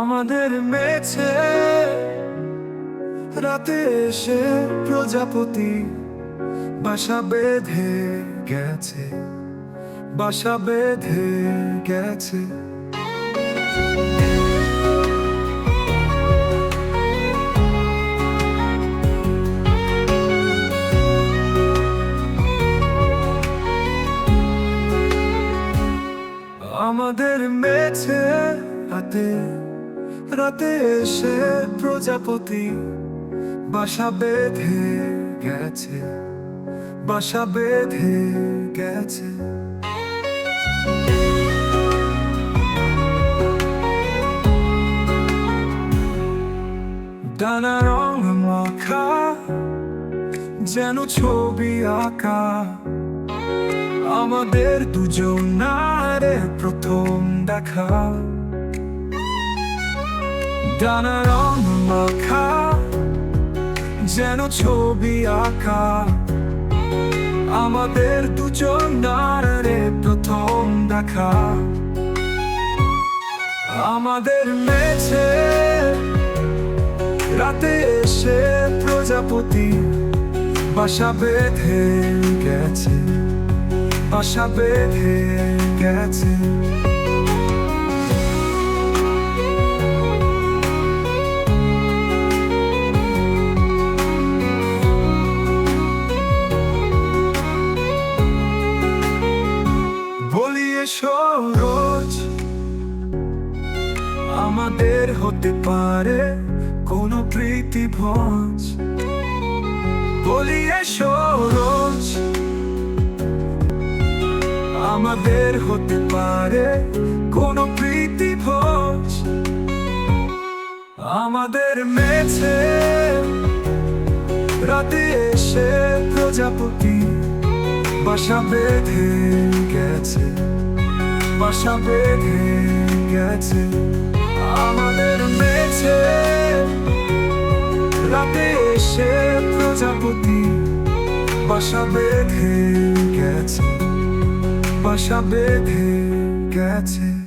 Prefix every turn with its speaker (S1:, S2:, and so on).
S1: আমাদের মেছে। রাতে এসে প্রজাপতি বাসা বেঁধে গেছে বাসা বেঁধে গেছে। আমাদের মেছে হাতে রাতে এসে প্রজাপতি বাসা বেঁধে গেছে, বাসা বেঁধে গেছে। ডানা রং মাখা, যেন ছবি আঁকা। আমাদের দুজনারে প্রথম দেখা। ডানা রং মাখা যেন ছবি আঁকা আমাদের দুজনারে প্রথম দেখা আমাদের মেছে রাতে এসে প্রজাপতি বাসা বেঁধে গেছে বাসা বেঁধে গেছে এসো আমাদের হতে পারে কোনো প্রীতি ভোজ। বলি এসো আমাদের হতে পারে কোনো প্রীতি ভোজ। আমাদের মেছে রাতে এসে প্রজাপতি বাসা বেঁধে গেছে। বাসা বেঁধে গেছে আমাদের মেছে রাতে এসে প্রজাপতি বাসা বেঁধে গেছে বাসা বেঁধে গেছে।